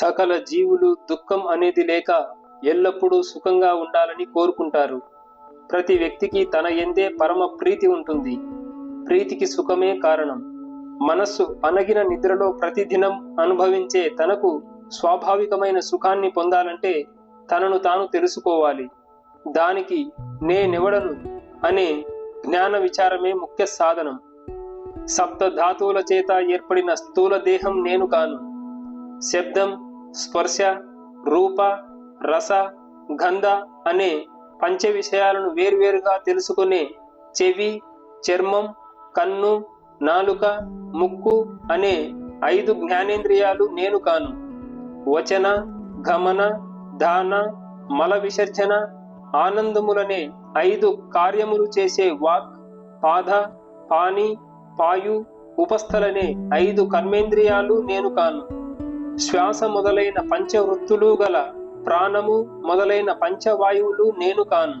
సకల జీవులు దుఃఖం అనేది లేక ఎల్లప్పుడూ సుఖంగా ఉండాలని కోరుకుంటారు. ప్రతి వ్యక్తికి తన ఎందే పరమ ప్రీతి ఉంటుంది. ప్రీతికి సుఖమే కారణం. మనస్సు అనగిన నిద్రలో ప్రతిదినం అనుభవించే తనకు స్వాభావికమైన సుఖాన్ని పొందాలంటే తనను తాను తెలుసుకోవాలి. దానికి నేనెవడను అనే జ్ఞాన విచారమే ముఖ్య సాధనం. సప్త ధాతువుల చేత ఏర్పడిన స్థూల దేహం నేను కాను. శబ్దం స్పర్శ రూప రస గంధ అనే పంచ విషయాలను వేర్వేరుగా తెలుసుకునే చెవి చర్మం కన్ను నాలుక ముక్కు అనే ఐదు జ్ఞానేంద్రియాలు నేను కాను. వచన గమన దాన మల విసర్జన ఆనందములనే ఐదు కార్యములు చేసే వాక్ పాద పాని పాయు ఉపస్థలనే ఐదు కర్మేంద్రియాలు నేను కాను. శ్వాస మొదలైన పంచవృత్తులు గల ప్రాణము మొదలైన పంచవాయువులు నేను కాను.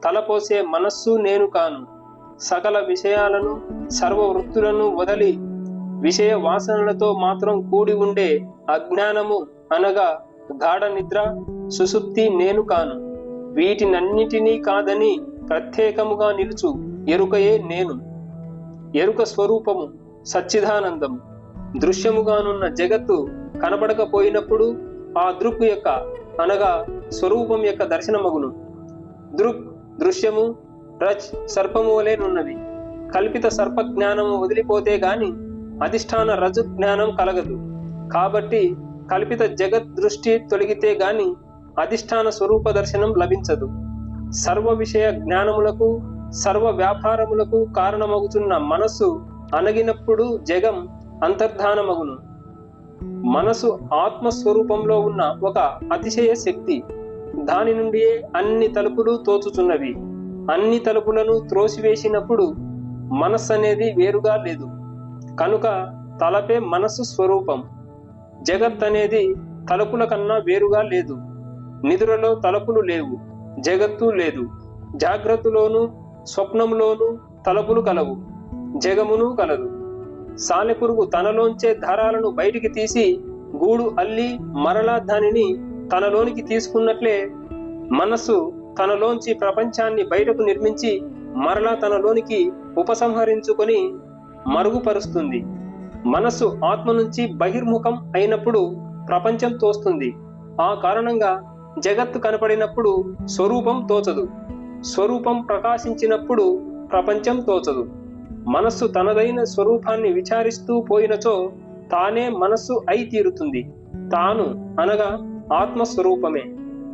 తలపోసే మనస్సు నేను కాను. సకల విషయాలను సర్వ వృత్తులను వదలి విషయ వాసనలతో మాత్రం కూడి ఉండే అజ్ఞానము అనగా గాఢ నిద్ర సుసుప్తి నేను కాను. వీటినన్నిటినీ కాదని ప్రత్యేకముగా నిలుచు ఎరుకయే నేను. ఎరుక స్వరూపము సచ్చిదానందం దృశ్యముగానున్న జగత్తు కనబడకపోయినప్పుడు ఆ దృక్ యొక్క అనగా స్వరూపం యొక్క దర్శనమగును. దృక్ దృశ్యము రచ్ సర్పము వలెనున్నవి కల్పిత సర్ప జ్ఞానము వదిలిపోతే గాని అధిష్టాన రజు జ్ఞానం కలగదు. కాబట్టి కల్పిత జగత్ దృష్టి తొలగితే గాని అధిష్టాన స్వరూప దర్శనం లభించదు. సర్వ విషయ జ్ఞానములకు సర్వ వ్యాపారములకు కారణమగుతున్న మనస్సు అనగినప్పుడు జగం అంతర్ధానమగును. మనసు ఆత్మస్వరూపంలో ఉన్న ఒక అతిశయ శక్తి దాని నుండియే అన్ని తలుపులు తోచుచున్నవి. అన్ని తలుపులను త్రోసివేసినప్పుడు మనస్సు అనేది వేరుగా లేదు. కనుక తలపే మనస్సు స్వరూపం. జగత్ అనేది తలుపుల కన్నా వేరుగా లేదు. నిద్రలో తలుపులు లేవు. జగత్తు లేదు. జాగ్రత్తలోను స్వప్నంలోను తలుపులు కలవు. జగమును కలదు. సాలెపురుగు తనలోంచే దారాలను బయటికి తీసి గూడు అల్లి మరలా దానిని తనలోనికి తీసుకున్నట్లే మనస్సు తనలోంచి ప్రపంచాన్ని బయటకు నిర్మించి మరలా తనలోనికి ఉపసంహరించుకొని మరుగుపరుస్తుంది. మనస్సు ఆత్మ నుంచి బహిర్ముఖం అయినప్పుడు ప్రపంచం తోస్తుంది. ఆ కారణంగా జగత్తు కనపడినప్పుడు స్వరూపం తోచదు. స్వరూపం ప్రకాశించినప్పుడు ప్రపంచం తోచదు. మనస్సు తనదైన స్వరూపాన్ని విచారిస్తూ పోయినచో తానే మనస్సు అయి తీరుతుంది. తాను అనగా ఆత్మస్వరూపమే.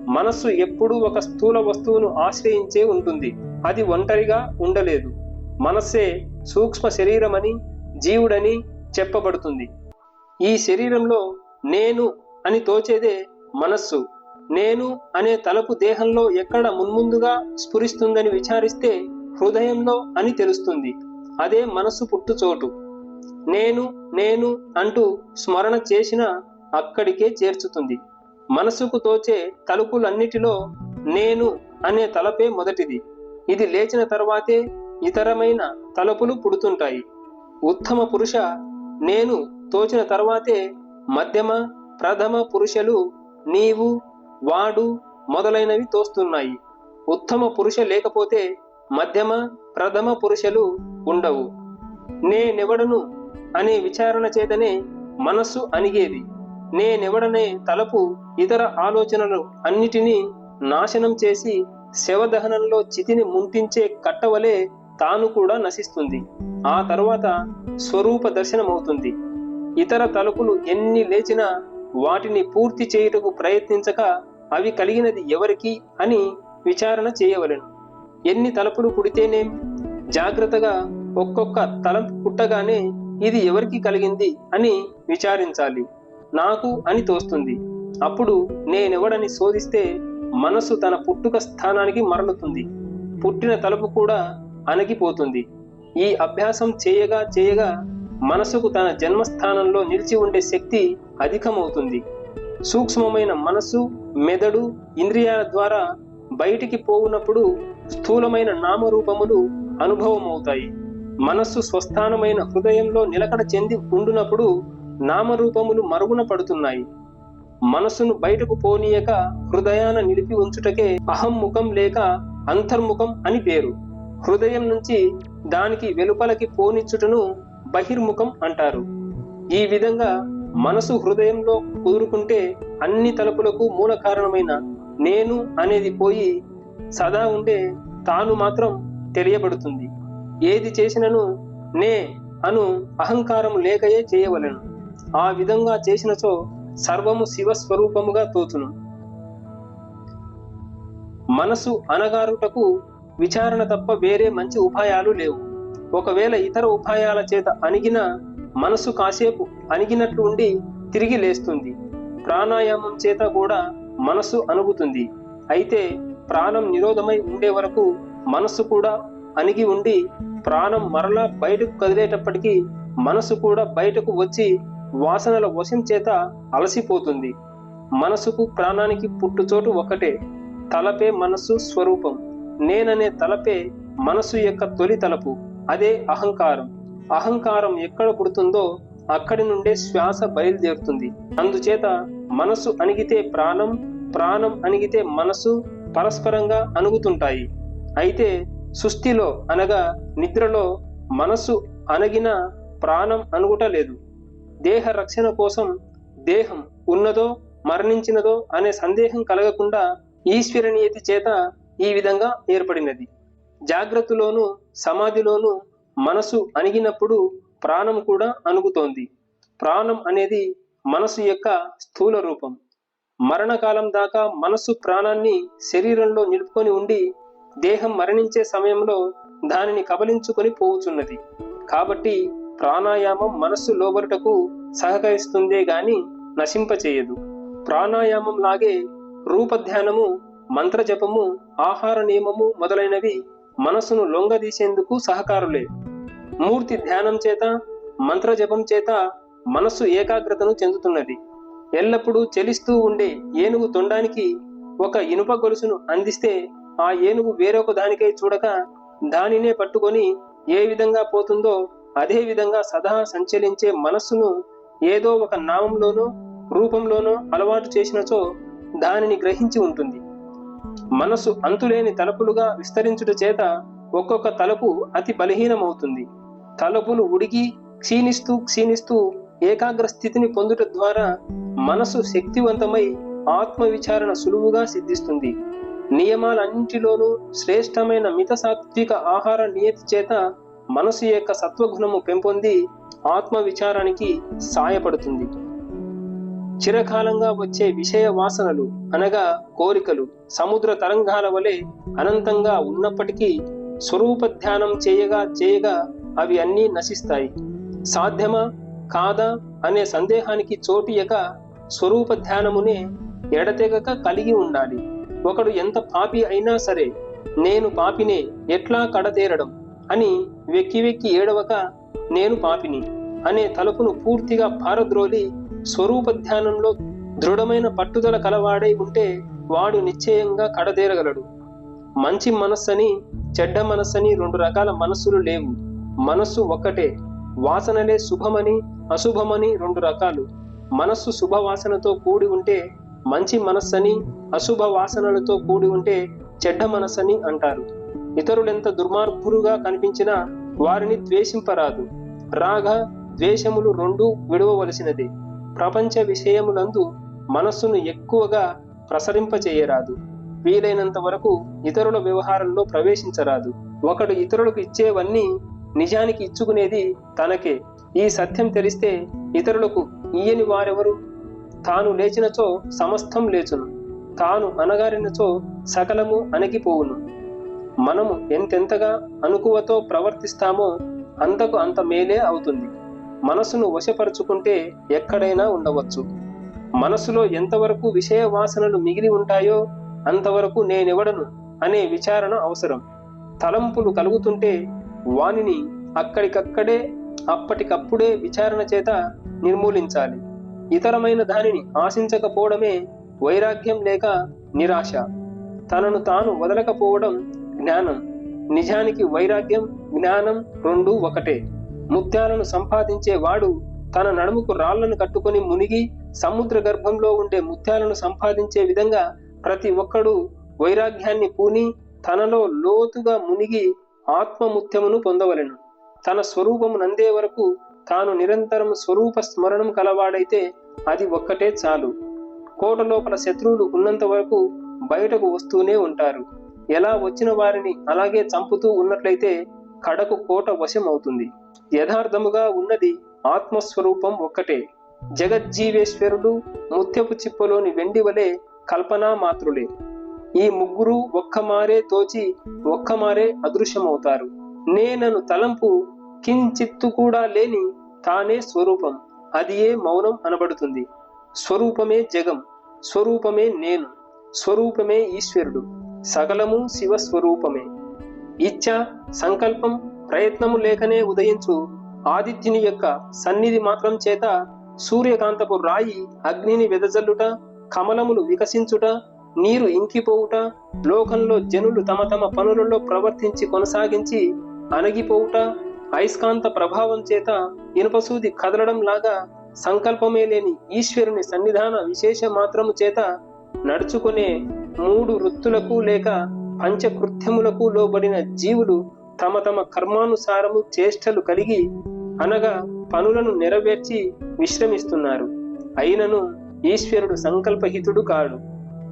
మనస్సు ఎప్పుడూ ఒక స్థూల వస్తువును ఆశ్రయించే ఉంటుంది. అది ఒంటరిగా ఉండలేదు. మనస్సే సూక్ష్మ శరీరమని జీవుడని చెప్పబడుతుంది. ఈ శరీరంలో నేను అని తోచేదే మనస్సు. నేను అనే తలపు దేహంలో ఎక్కడ మున్ముందుగా స్ఫురిస్తుందని విచారిస్తే హృదయంలో అని తెలుస్తుంది. అదే మనసు పుట్టుచోటు. నేను నేను అంటూ స్మరణ చేసిన అక్కడికే చేర్చుతుంది. మనసుకు తోచే తలుపులన్నిటిలో నేను అనే తలపే మొదటిది. ఇది లేచిన తర్వాతే ఇతరమైన తలుపులు పుడుతుంటాయి. ఉత్తమ పురుష నేను తోచిన తర్వాతే మధ్యమ ప్రథమ పురుషులు నీవు వాడు మొదలైనవి తోస్తున్నాయి. ఉత్తమ పురుష లేకపోతే మధ్యమ ప్రథమ పురుషులు ఉండవు. నేనెవడను? అనే విచారణ చేతనే మనస్సు అణిగేది. నేనెవడనే తలపు ఇతర ఆలోచనలు అన్నిటినీ నాశనం చేసి శవదహనంలో చితిని ముంటించే కట్టవలే తాను కూడా నశిస్తుంది. ఆ తర్వాత స్వరూప దర్శనమవుతుంది. ఇతర తలుపులు ఎన్ని లేచినా వాటిని పూర్తి చేయుటకు ప్రయత్నించక అవి కలిగినది ఎవరికి అని విచారణ చేయవలెను. ఎన్ని తలుపులు పుడితేనేం జాగ్రత్తగా ఒక్కొక్క తలంపు పుట్టగానే ఇది ఎవరికి కలిగింది అని విచారించాలి. నాకు అని తోస్తుంది. అప్పుడు నేనెవడని శోధిస్తే మనసు తన పుట్టుక స్థానానికి మరలుతుంది. పుట్టిన తలుపు కూడా అణగిపోతుంది. ఈ అభ్యాసం చేయగా చేయగా మనసుకు తన జన్మస్థానంలో నిలిచి ఉండే శక్తి అధికమవుతుంది. సూక్ష్మమైన మనస్సు మెదడు ఇంద్రియాల ద్వారా బయటికి పోవునప్పుడు స్థూలమైన నామరూపములు అనుభవం అవుతాయి మనస్సు స్వస్థానమైన హృదయంలో నిలకడ చెంది ఉండునప్పుడు నామరూపములు మరుగున పడుతున్నాయి. మనసును బయటకు పోనీయక హృదయాన నిలిపి ఉంచుటకే అహం ముఖం లేక అంతర్ముఖం అని పేరు. హృదయం నుంచి దానికి వెలుపలకి పోనిచ్చుటను బహిర్ముఖం అంటారు. ఈ విధంగా మనసు హృదయంలో కుదురుకుంటే అన్ని తలుపులకు మూల కారణమైన నేను అనేది పోయి సదా ఉండే తాను మాత్రం తెలియబడుతుంది. ఏది చేసినను నే అను అహంకారం లేకయే చేయవలెను. ఆ విధంగా చేసినచో సర్వము శివస్వరూపముగా తోచును మనసు అనగారుటకు విచారణ తప్ప వేరే మంచి ఉపాయాలు లేవు. ఒకవేళ ఇతర ఉపాయాల చేత అణిగిన మనసు కాసేపు అణిగినట్లు ఉండి తిరిగి లేస్తుంది. ప్రాణాయామం చేత కూడా మనసు అణుగుతుంది. అయితే ప్రాణం నిరోధమై ఉండే వరకు మనసు కూడా అణిగి ఉండి ప్రాణం మరలా బయటకు కదిలేటప్పటికీ మనసు కూడా బయటకు వచ్చి వాసనల వశం చేత అలసిపోతుంది. మనసుకు ప్రాణానికి పుట్టుచోటు ఒకటే తలపే మనసు స్వరూపం. నేననే తలపే మనసు యొక్క తొలి తలపు అదే అహంకారం. అహంకారం ఎక్కడ పుడుతుందో అక్కడి నుండే శ్వాస బయలుదేరుతుంది. అందుచేత మనసు అణిగితే ప్రాణం ప్రాణం అణిగితే మనసు పరస్పరంగా అణుగుతుంటాయి. అయితే సుస్థిలో అనగా నిద్రలో మనసు అణగిన ప్రాణం అనుగుట లేదు. దేహ రక్షణ కోసం దేహం ఉన్నదో మరణించినదో అనే సందేహం కలగకుండా ఈశ్వరనీయతి చేత ఈ విధంగా ఏర్పడినది. జాగ్రత్తలోను సమాధిలోను మనసు అణిగినప్పుడు ప్రాణం కూడా అణుగుతోంది. ప్రాణం అనేది మనసు యొక్క స్థూల రూపం. మరణకాలం దాకా మనసు ప్రాణాన్ని శరీరంలో నిలుపుకొని ఉండి దేహం మరణించే సమయంలో దానిని కబలించుకొని పోవుచున్నది. కాబట్టి ప్రాణాయామం మనస్సు లోబరుటకు సహకరిస్తుందే గాని నశింపచేయదు. ప్రాణాయామం లాగే రూపధ్యానము మంత్రజపము ఆహార నియమము మొదలైనవి మనసును లొంగదీసేందుకు సహకారులే. మూర్తి ధ్యానం చేత మంత్రజపం చేత మనస్సు ఏకాగ్రతను చెందుతున్నది. ఎల్లప్పుడూ చెలిస్తూ ఉండే ఏనుగు తొండానికి ఒక ఇనుప గొలుసును అందిస్తే ఆ ఏనుగు వేరొక దానికై చూడక దానినే పట్టుకొని ఏ విధంగా పోతుందో అదే విధంగా సదా సంచలించే మనస్సును ఏదో ఒక నామంలోనో రూపంలోనో అలవాటు చేసినచో దానిని గ్రహించి ఉంటుంది. మనసు అంతులేని తలుపులుగా విస్తరించుట చేత ఒక్కొక్క తలుపు అతి బలహీనమవుతుంది. తలుపులు ఉడిగి క్షీణిస్తూ క్షీణిస్తూ ఏకాగ్ర స్థితిని పొందుట ద్వారా మనసు శక్తివంతమై ఆత్మ విచారణ సులువుగా సిద్ధిస్తుంది. నియమాలన్నింటిలోనూ శ్రేష్టమైన మిత సాత్విక ఆహార నియతి చేత మనసు యొక్క సత్వగుణము పెంపొంది ఆత్మ విచారానికి సాయపడుతుంది. చిరకాలంగా వచ్చే విషయ వాసనలు అనగా కోరికలు సముద్ర తరంగాల వలె అనంతంగా ఉన్నప్పటికీ స్వరూప ధ్యానం చేయగా చేయగా అవి అన్నీ నశిస్తాయి. సాధ్యమా? కాదా? అనే సందేహానికి చోటియక స్వరూప ధ్యానమునే ఎడతెగక కలిగి ఉండాలి. ఒకడు ఎంత పాపి అయినా సరే నేను పాపినే ఎట్లా కడతేరడం? అని వెక్కి వెక్కి ఏడవక నేను పాపిని అనే తలుపును పూర్తిగా పారద్రోలి స్వరూప ధ్యానంలో దృఢమైన పట్టుదల కలవాడై ఉంటే వాడు నిశ్చయంగా కడతేరగలడు. మంచి మనస్సని చెడ్డ మనస్సని రెండు రకాల మనస్సులు లేవు. మనస్సు ఒక్కటే వాసనలే శుభమని అశుభమని రెండు రకాలు. మనస్సు శుభవాసనతో కూడి ఉంటే మంచి మనస్సని అశుభ వాసనలతో కూడి ఉంటే చెడ్డ మనస్సని అంటారు. ఇతరులెంత దుర్మార్గులుగా కనిపించినా వారిని ద్వేషింపరాదు. రాగ ద్వేషములు రెండు విడవవలసినదే. ప్రపంచ విషయములందు మనస్సును ఎక్కువగా ప్రసరింపచేయరాదు. వీలైనంత వరకు ఇతరుల వ్యవహారంలో ప్రవేశించరాదు. ఒకడు ఇతరులకు ఇచ్చేవన్నీ నిజానికి ఇచ్చుకునేది తనకే. ఈ సత్యం తెలిస్తే ఇతరులకు ఈయని వారెవరు? తాను లేచినచో సమస్తం లేచును. తాను అనగారినచో సకలము అణగిపోవును. మనము ఎంతెంతగా అనుకువతో ప్రవర్తిస్తామో అంతకు అంత మేలే అవుతుంది. మనసును వశపరుచుకుంటే ఎక్కడైనా ఉండవచ్చు. మనసులో ఎంతవరకు విషయ వాసనలు మిగిలి ఉంటాయో అంతవరకు నేనెవడను అనే విచారణ అవసరం. తలంపులు కలుగుతుంటే వానిని అక్కడికక్కడే అప్పటికప్పుడే విచారణ చేత నిర్మూలించాలి. ఇతరమైన దానిని ఆశించకపోవడమే వైరాగ్యం లేక నిరాశ. తనను తాను వదలకపోవడం జ్ఞానం. నిజానికి వైరాగ్యం జ్ఞానం రెండు ఒకటే. ముత్యాలను సంపాదించే వాడు తన నడుముకు రాళ్ళను కట్టుకొని మునిగి సముద్ర గర్భంలో ఉండే ముత్యాలను సంపాదించే విధంగా ప్రతి ఒక్కడు వైరాగ్యాన్ని పూని తనలో లోతుగా మునిగి ఆత్మముత్యమును పొందవలెను. తన స్వరూపము నందే వరకు తాను నిరంతరం స్వరూప స్మరణం కలవాడైతే అది ఒక్కటే చాలు. కోట లోపల శత్రువులు ఉన్నంత వరకు బయటకు వస్తూనే ఉంటారు. ఎలా వచ్చిన వారిని అలాగే చంపుతూ ఉన్నట్లయితే కడకు కోట వశం అవుతుంది యథార్థముగా ఉన్నది ఆత్మస్వరూపం ఒక్కటే. జగజ్జీవేశ్వరుడు ముత్యపు చిప్పలోని వెండి వలె కల్పనా మాత్రులే. ఈ ముగ్గురు ఒక్కమారే తోచి ఒక్కమారే అదృశ్యమవుతారు. నేనను తలంపు కించిత్తు కూడా లేని తానే స్వరూపం. అది ఏ మౌనం అనబడుతుంది. స్వరూపమే జగం స్వరూపమే నేను స్వరూపమే ఈశ్వరుడు సకలము శివ స్వరూపమే ఇచ్ఛ సంకల్పం ప్రయత్నము లేకనే ఉదయించు ఆదిత్యుని యొక్క సన్నిధి మాత్రం చేత సూర్యకాంతపు రాయి అగ్నిని వెదజల్లుట కమలములు వికసించుట నీరు ఇంకిపోవుట లోకంలో జనులు తమ తమ పనులలో ప్రవర్తించి కొనసాగించి అణగిపోవుట అయస్కాంత ప్రభావం చేత ఇనుపసూది కదలడం లాగా సంకల్పమే లేని ఈశ్వరుని సన్నిధాన విశేష మాత్రము చేత నడుచుకునే మూడు వృత్తులకు లేక పంచకృత్యములకు లోబడిన జీవులు తమ తమ కర్మానుసారము చేష్టలు కలిగి అనగా పనులను నెరవేర్చి విశ్రమిస్తున్నారు. అయినను ఈశ్వరుడు సంకల్పహితుడు కాడు.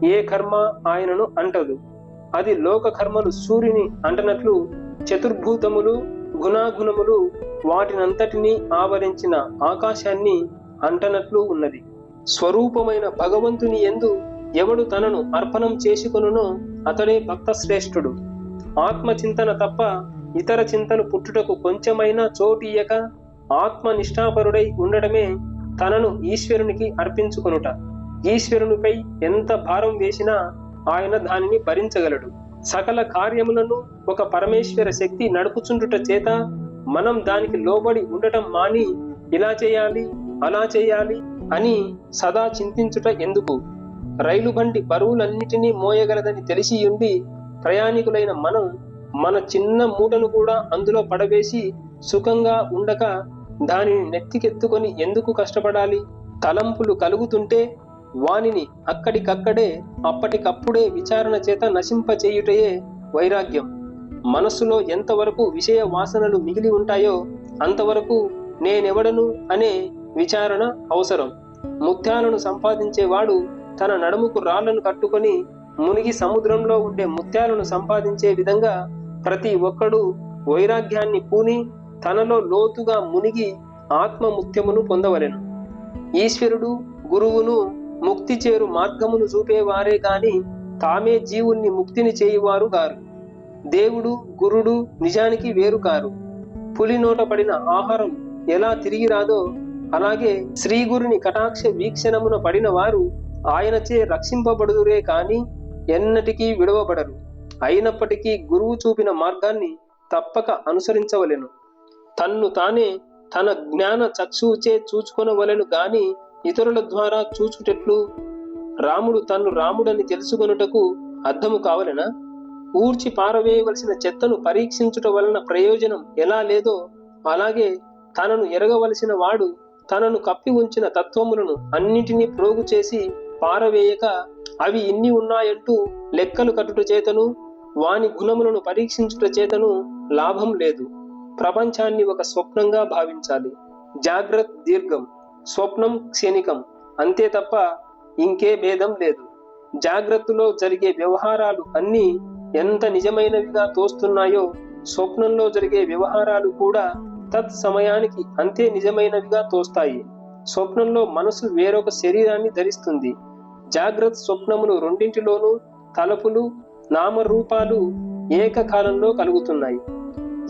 ఏ కర్మ ఆయనను అంటదు. అది లోక కర్మలు సూర్యుని అంటనట్లు చతుర్భూతములు గుణాగుణములు వాటినంతటినీ ఆవరించిన ఆకాశాన్ని అంటనట్లు ఉన్నది. స్వరూపమైన భగవంతుని ఎందు ఎవడు తనను అర్పణం చేసుకొనునో అతడే భక్త శ్రేష్ఠుడు ఆత్మచింతన తప్ప ఇతర చింతలు పుట్టుటకు కొంచెమైనా చోటీయక ఆత్మ నిష్ఠాపరుడై ఉండడమే తనను ఈశ్వరునికి అర్పించుకొనుట. ఈశ్వరునిపై ఎంత భారం వేసినా ఆయన దానిని భరించగలడు. సకల కార్యములను ఒక పరమేశ్వర శక్తి నడుపుచుండుట చేత మనం దానికి లోబడి ఉండటం మాని ఇలా చేయాలి అలా చేయాలి అని సదా చింతించుట ఎందుకు? రైలు బండి బరువులన్నిటినీ మోయగలదని తెలిసి ఉండి ప్రయాణికులైన మనం మన చిన్న మూటను కూడా అందులో పడవేసి సుఖంగా ఉండక దానిని నెత్తికెత్తుకొని ఎందుకు కష్టపడాలి? తలంపులు కలుగుతుంటే వానిని అక్కడికక్కడే అప్పటికప్పుడే విచారణ చేత నశింపచేయుటయే వైరాగ్యం. మనస్సులో ఎంతవరకు విషయ వాసనలు మిగిలి ఉంటాయో అంతవరకు నేనెవడను అనే విచారణ అవసరం. ముత్యాలను సంపాదించేవాడు తన నడుముకు రాళ్ళను కట్టుకొని మునిగి సముద్రంలో ఉండే ముత్యాలను సంపాదించే విధంగా ప్రతి ఒక్కడు వైరాగ్యాన్ని పూని తనలో లోతుగా మునిగి ఆత్మ ముత్యమును పొందవలెను. ఈశ్వరుడు గురువును ముక్తి చేరు మార్గమును చూపేవారే గాని తామే జీవుణ్ణి ముక్తిని చేయువారు గారు. దేవుడు గురుడు నిజానికి వేరు కారు. పులి నోట పడిన ఆహారం ఎలా తిరిగి రాదో అలాగే శ్రీ గురుని కటాక్ష వీక్షణమున పడిన వారు ఆయనచే రక్షింపబడుదురే కాని ఎన్నటికీ విడవబడరు. అయినప్పటికీ గురువు చూపిన మార్గాన్ని తప్పక అనుసరించవలెను. తన్ను తానే తన జ్ఞాన చక్షువుచే చూచుకొనవలెను గాని ఇతరుల ద్వారా చూచుటెట్లు రాముడు తను రాముడని తెలుసుకొనుటకు అర్థము కావలెనా? ఊర్చి పారవేయవలసిన చెత్తను పరీక్షించుట వలన ప్రయోజనం ఎలా లేదో అలాగే తనను ఎరగవలసిన వాడు తనను కప్పి ఉంచిన తత్వములను అన్నిటినీ ప్రోగు చేసి పారవేయక అవి ఇన్ని ఉన్నాయంటూ లెక్కలు కట్టుట చేతను వాని గుణములను పరీక్షించుట చేతను లాభం లేదు. ప్రపంచాన్ని ఒక స్వప్నంగా భావించాలి. జాగ్రత్త దీర్ఘం. స్వప్నం క్షణికం. అంతే తప్ప ఇంకే భేదం లేదు. జాగ్రత్తలో జరిగే వ్యవహారాలు అన్నీ ఎంత నిజమైనవిగా తోస్తున్నాయో స్వప్నంలో జరిగే వ్యవహారాలు కూడా తత్ సమయానికి అంతే నిజమైనవిగా తోస్తాయి. స్వప్నంలో మనసు వేరొక శరీరాన్ని ధరిస్తుంది. జాగ్రత్త స్వప్నములు రెండింటిలోనూ తలపులు నామరూపాలు ఏకకాలంలో కలుగుతున్నాయి.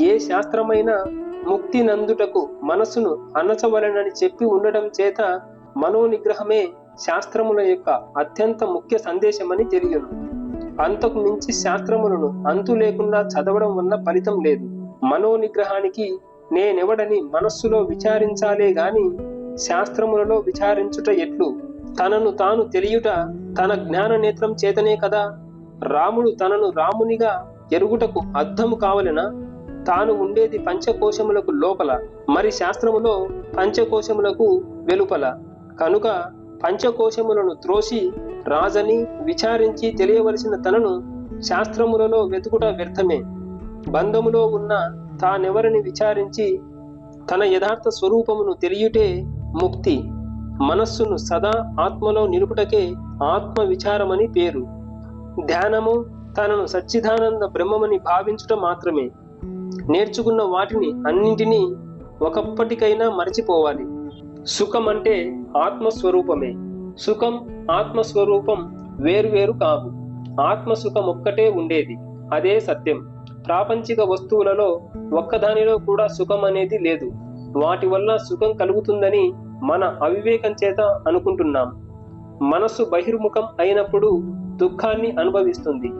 ఏ శాస్త్రమైన ముక్తి నందుటకు మనసును అనచవలనని చెప్పి ఉండటం చేత మనోనిగ్రహమే శాస్త్రముల యొక్క అత్యంత ముఖ్య సందేశమని తెలియను అంతకు మించి శాస్త్రములను అంతు లేకుండా చదవడం వల్ల ఫలితం లేదు. మనోనిగ్రహానికి నేనెవడని మనస్సులో విచారించాలే గాని శాస్త్రములలో విచారించుట ఎట్లు? తనను తాను తెలియుట తన జ్ఞాన నేత్రం చేతనే కదా? రాముడు తనను రామునిగా ఎరుగుటకు అర్థము కావలెనా? తాను ఉండేది పంచకోశములకు లోపల మరి శాస్త్రములో పంచకోశములకు వెలుపల. కనుక పంచకోశములను త్రోసి రాజని విచారించి తెలియవలసిన తనను శాస్త్రములలో వెతుకుట వ్యర్థమే. బంధములో ఉన్న తానెవరిని విచారించి తన యథార్థ స్వరూపమును తెలియుటే ముక్తి. మనస్సును సదా ఆత్మలో నిలుపుటకే ఆత్మ విచారమని పేరు. ధ్యానము తనను సచ్చిదానంద బ్రహ్మమని భావించుట మాత్రమే. నేర్చుకున్న వాటిని అన్నింటినీ ఒకప్పటికైనా మరచిపోవాలి. సుఖం అంటే ఆత్మస్వరూపమే. సుఖం ఆత్మస్వరూపం వేరువేరు కావు. ఆత్మసుఖం ఒక్కటే ఉండేది. అదే సత్యం. ప్రాపంచిక వస్తువులలో ఒక్కదానిలో కూడా సుఖం అనేది లేదు. వాటి వల్ల సుఖం కలుగుతుందని మన అవివేకం చేత అనుకుంటున్నాం. మనస్సు బహిర్ముఖం అయినప్పుడు దుఃఖాన్ని అనుభవిస్తుంది.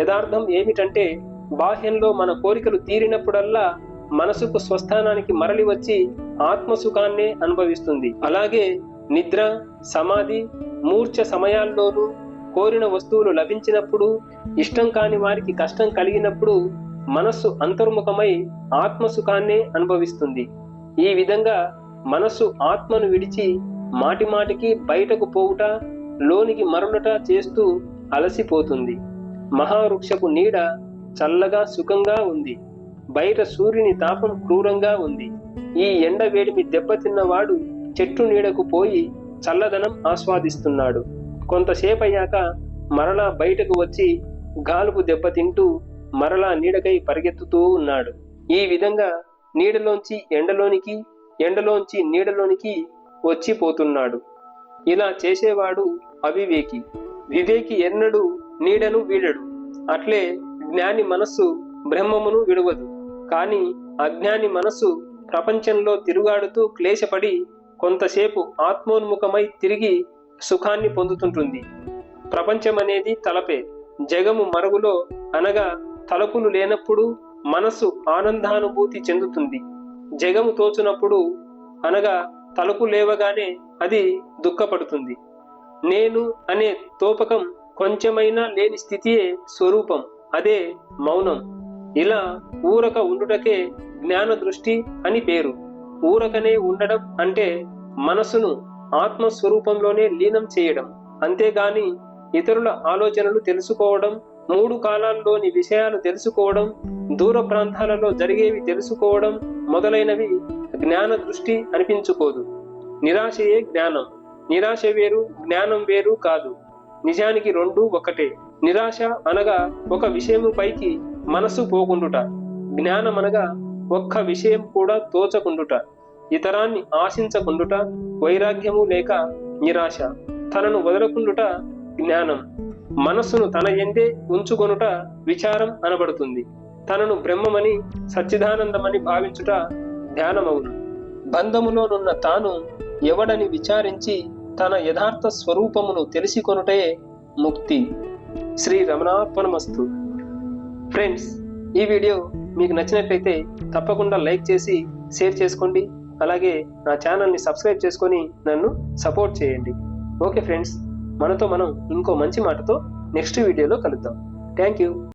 యథార్థం ఏమిటంటే బాహ్యంలో మన కోరికలు తీరినప్పుడల్లా మనసుకు స్వస్థానానికి మరలి వచ్చి ఆత్మసుఖాన్నే అనుభవిస్తుంది. అలాగే నిద్ర సమాధి మూర్ఛ సమయాల్లోనూ కోరిన వస్తువులు లభించినప్పుడు ఇష్టం కాని వారికి కష్టం కలిగినప్పుడు మనస్సు అంతర్ముఖమై ఆత్మసుఖాన్నే అనుభవిస్తుంది. ఈ విధంగా మనస్సు ఆత్మను విడిచి మాటిమాటికి బయటకు పోవుట లోనికి మరలుట చేస్తూ అలసిపోతుంది. మహావృక్షపు నీడ చల్లగా సుఖంగా ఉంది. బయట సూర్యుని తాపం క్రూరంగా ఉంది. ఈ ఎండ వేడిమి దెబ్బతిన్నవాడు చెట్టు నీడకు పోయి చల్లదనం ఆస్వాదిస్తున్నాడు. కొంతసేపయ్యాక మరలా బయటకు వచ్చి గాలుపు దెబ్బతింటూ మరలా నీడకై పరిగెత్తుతూ ఉన్నాడు. ఈ విధంగా నీడలోంచి ఎండలోనికి ఎండలోంచి నీడలోనికి వచ్చిపోతున్నాడు. ఇలా చేసేవాడు అవివేకి. వివేకి ఎన్నడూ నీడను వీడడు. అట్లే జ్ఞాని మనస్సు బ్రహ్మమును విడవదు. కానీ అజ్ఞాని మనస్సు ప్రపంచంలో తిరుగాడుతూ క్లేశపడి కొంతసేపు ఆత్మోన్ముఖమై తిరిగి సుఖాన్ని పొందుతుంటుంది. ప్రపంచమనేది తలపే జగము మరుగులో అనగా తలుపులు లేనప్పుడు మనస్సు ఆనందానుభూతి చెందుతుంది. జగము తోచునప్పుడు అనగా తలుపు లేవగానే అది దుఃఖపడుతుంది. నేను అనే తోపకం కొంచెమైనా లేని స్థితియే స్వరూపం. అదే మౌనం. ఇలా ఊరక ఉండుటకే జ్ఞాన దృష్టి అని పేరు. ఊరకనే ఉండడం అంటే మనసును ఆత్మస్వరూపంలోనే లీనం చేయడం. అంతేగాని ఇతరుల ఆలోచనలు తెలుసుకోవడం మూడు కాలాల్లోని విషయాలు తెలుసుకోవడం దూర ప్రాంతాలలో జరిగేవి తెలుసుకోవడం మొదలైనవి జ్ఞాన దృష్టి అనిపించుకోదు. నిరాశయే జ్ఞానం. నిరాశ వేరు జ్ఞానం వేరు కాదు. నిజానికి రెండు ఒకటే. నిరాశ అనగా ఒక విషయము పైకి మనసు పోకుండుట. జ్ఞానం అనగా ఒక్క విషయం కూడా తోచకుండుట. ఇతరాన్ని ఆశించకుండుట వైరాగ్యము లేక నిరాశ. తనను వదలకుండుట జ్ఞానం. మనస్సును తన ఎందే ఉంచుకొనుట విచారం అనబడుతుంది. తనను బ్రహ్మమని సచ్చిదానందమని భావించుట ధ్యానమవును బంధములోనున్న తాను ఎవడని విచారించి తన యథార్థ స్వరూపమును తెలిసికొనుటే ముక్తి. శ్రీ రమణార్పణమస్తు. ఫ్రెండ్స్ ఈ వీడియో మీకు నచ్చినట్లయితే తప్పకుండా లైక్ చేసి షేర్ చేసుకోండి. అలాగే నా ఛానల్ని సబ్స్క్రైబ్ చేసుకొని నన్ను సపోర్ట్ చేయండి. ఓకే ఫ్రెండ్స్ మనతో మనం ఇంకో మంచి మాటతో నెక్స్ట్ వీడియోలో కలుద్దాం. Thank you